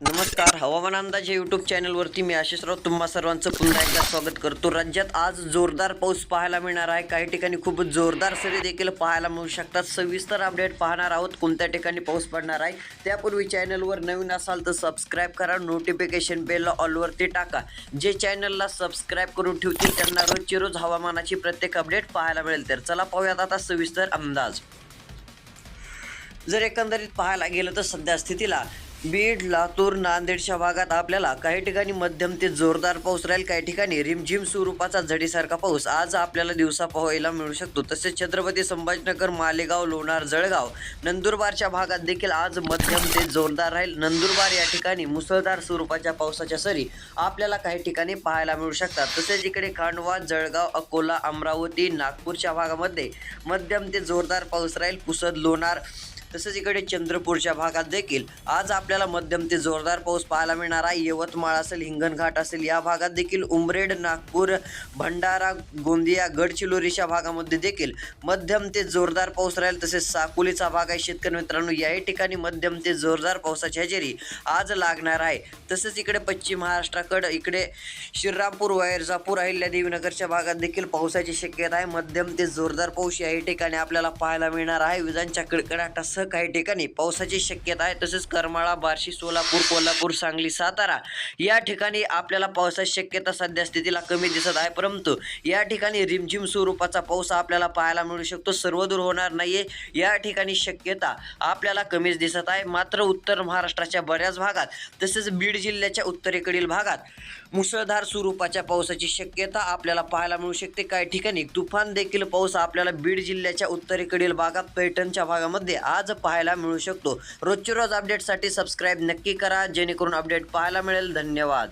नमस्कार हवामान अंदाज या यूट्यूब चॅनलवरती मी आशिषराव तुम्हा सर्वांचं पुन्हा एकदा स्वागत करतो. राज्यात आज जोरदार पाऊस पाहायला मिळणार आहे. काही ठिकाणी खूप जोरदार सरी देखील पाहायला मिळू शकतात. सविस्तर अपडेट पाहणार आहोत. कोणत्या ठिकाणी पाऊस पडणार आहे? त्यापूर्वी चॅनलवर नवीन असाल तर सबस्क्राईब करा. नोटिफिकेशन बेलला ऑलवरती टाका. जे चॅनलला सबस्क्राईब करून ठेवतील त्यांना रोजची रोज हवामानाची प्रत्येक अपडेट पाहायला मिळेल तर चला पाहूयात आता सविस्तर अंदाज. जर एकंदरीत पाहायला गेलं तर सध्या स्थितीला बीड लातूर नांदेडच्या भागात आपल्याला काही ठिकाणी मध्यम ते जोरदार पाऊस राहील काही ठिकाणी रिमझिम स्वरूपाचा झडीसारखा पाऊस आज आपल्याला दिवसा पाहायला मिळू शकतो. तसेच छत्रपती संभाजीनगर मालेगाव लोणार जळगाव नंदुरबारच्या भागात देखील आज मध्यम ते जोरदार राहील. नंदुरबार या ठिकाणी मुसळधार स्वरूपाच्या पावसाच्या सरी आपल्याला काही ठिकाणी पाहायला मिळू शकतात. तसेच इकडे खांडवा जळगाव अकोला अमरावती नागपूरच्या भागामध्ये मध्यम ते जोरदार पाऊस राहील. पुसद लोणार तसेच इकडे चंद्रपूरच्या भागात देखील आज आपल्याला मध्यम ते जोरदार पाऊस पाहायला मिळणार आहे. यवतमाळ असेल हिंगणघाट असेल या भागात देखील उमरेड नागपूर भंडारा गोंदिया गडचिरोलीच्या भागामध्ये देखील मध्यम ते जोरदार पाऊस राहील. तसेच साकोलीचा भाग आहे. शेतकरी मित्रांनो याही ठिकाणी मध्यम ते जोरदार पावसाची हजेरी आज लागणार आहे. तसेच इकडे पश्चिम महाराष्ट्राकडे इकडे श्रीरामपूर वैरजापूर अहिल्यादेवीनगरच्या भागात देखील पावसाची शक्यता आहे. मध्यम ते जोरदार पाऊस याही ठिकाणी आपल्याला पाहायला मिळणार आहे. विजांच्या कडकडाटासह काही ठिकाणी पावसाची शक्यता आहे. तसेच करमाळा बार्शी सोलापूर कोल्हापूर सांगली सातारा या ठिकाणी आपल्याला पावसाची शक्यता सध्या स्थितीला कमी दिसत आहे. परंतु या ठिकाणी रिमझिम स्वरूपाचा पाऊस आपल्याला पाहायला मिळू शकतो. सर्वदूर होणार नाहीये. या ठिकाणी शक्यता आपल्याला कमीच दिसत आहे. मात्र उत्तर महाराष्ट्राच्या बऱ्याच भागात तसेच बीड जिल्ह्याच्या उत्तरेकडील भागात मुसळधार स्वरूपाच्या पावसाची शक्यता आपल्याला पाहायला मिळू शकते. काही ठिकाणी तुफान देखील पाऊस आपल्याला बीड जिल्ह्याच्या उत्तरेकडील भागात पैठणच्या भागामध्ये आज पाहायला मिळू शकतो. रोजच्या रोज अपडेटसाठी सबस्क्राईब नक्की करा जेणेकरून अपडेट पाहायला मिळेल. धन्यवाद.